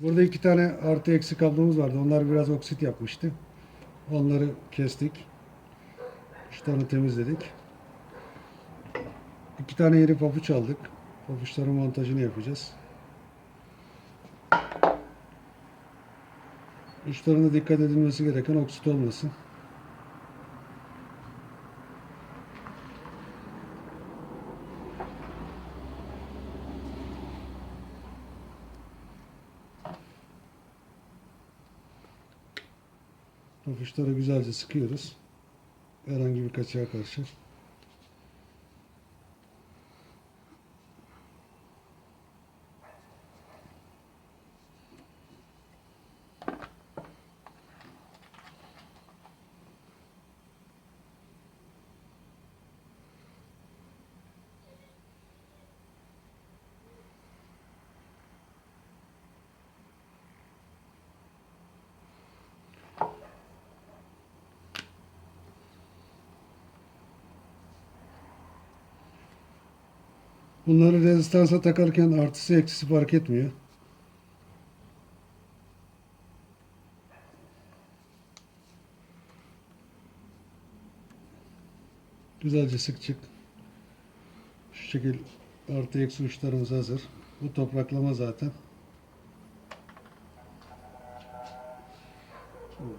Burada iki tane artı eksi kablomuz vardı. Onlar biraz oksit yapmıştı. Onları kestik. Uçlarını temizledik. İki tane yeni papuç aldık. Papuçların montajını yapacağız. Uçlarına dikkat edilmesi gereken oksit olmasın. Papuçları güzelce sıkıyoruz. Herhangi bir kaçağa karşı. Bunları rezistansa takarken artısı eksisi fark etmiyor. Güzelce sık çık. Şu şekil artı eksi uçlarımız hazır. Bu topraklama zaten. Olur.